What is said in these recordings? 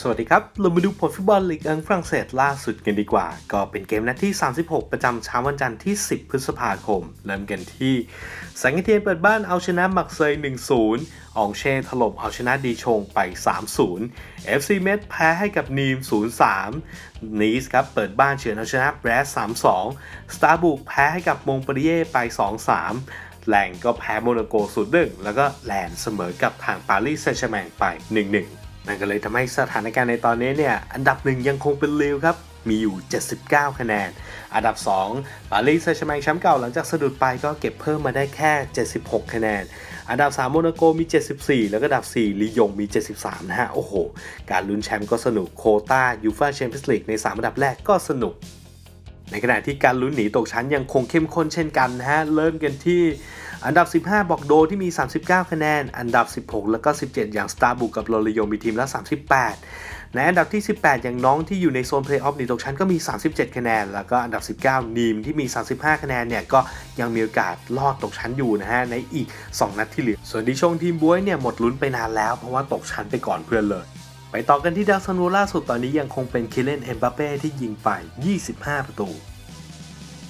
สวัสดีครับ เรามาดูผลฟุตบอลลีกอังฝรั่งเศสล่าสุดกันดีกว่า ก็เป็นเกมนัดที่ 36 ประจำเช้าวันจันทร์ที่ 10 พฤษภาคม เริ่มกันที่แสงเทียนเปิดบ้านเอาชนะมักเซย 1-0 อองเช่ถล่มเอาชนะดีชงไป 3-0 FC เมดแพ้ให้กับนีม 0-3 นีสครับเปิดบ้านเฉือนเอาชนะแบรส3-2 สตาร์บุกแพ้ให้กับมงปรีเย่ไป 2-3แลงก็แพ้โมนาโก0-1แล้วก็แลนเสมอกับทางปารีสแซงต์แชร์แมงไป 1-1 นั่นก็เลยทำให้สถานการณ์ในตอนนี้เนี่ย อันดับหนึ่งยังคงเป็นลิวครับ มีอยู่ 79 คะแนน อันดับ 2 ปารีสแซงต์แชมงแชมป์เก่าหลังจากสะดุดไปก็เก็บเพิ่มมาได้แค่ 76 คะแนน อันดับ 3 โมนาโกมี 74 แล้วก็อันดับ 4 ลียงมี 73 นะฮะ โอ้โห การลุ้นแชมป์ก็สนุก โคต้ายูฟ่าแชมเปี้ยนส์ลีกใน 3 อันดับแรกก็สนุก ในขณะที่การลุ้นหนีตกชั้นยังคงเข้มข้นเช่นกันนะฮะ เริ่มกันที่อันดับ 15 บอกโดที่มี 39 คะแนน อันดับ 16 แล้วก็ 17 อย่างสตาร์บุกกับโรลิโยมีทีมละ 38 ในอันดับที่ 18 อย่างน้องที่อยู่ในโซนเพลย์ออฟหนีตกชั้นก็มี 37 คะแนน แล้วก็อันดับ 19 นีมที่มี 35 คะแนนเนี่ยก็ยังมีโอกาสลอดตกชั้นอยู่นะฮะในอีก 2 นัดที่เหลือ ส่วนดิชงทีมบวยเนี่ยหมดลุ้นไปนานแล้วเพราะว่าตกชั้นไปก่อนเพื่อนเลย ไปต่อกันที่ดาวซันโวล่าสุดตอนนี้ยังคงเป็นคิเลนเอ็มบัปเป้ที่ยิงไป 25 ประตู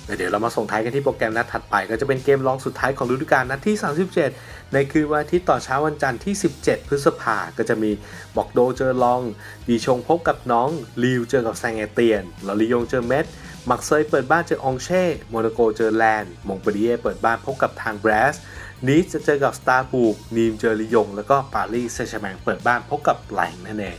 แล้วเดี๋ยวเรามาส่งท้ายกันที่โปรแกรมนัดถัดไป ก็จะเป็นเกมรองสุดท้ายของฤดูกาลนัดที่ 37 ในคืนวันอาทิตย์ต่อเช้าวันจันทร์ที่ 17 พฤษภาก็จะมีบอกโดเจอลอง ดีชงพบกับน้องลิวเจอกับแซงเอเตียนลอริยงเจอเมดมักเซยเปิดบ้านเจอองเช่โมนาโกเจอแลนด์มงเปรีเยเปิดบ้านพบกับทางแบรส นีสจะเจอกับสตาร์บูกนีมเจอริยง แล้วก็ปารีสแซงต์แชร์แมงเปิดบ้านพบกับแหลงนั่นเอง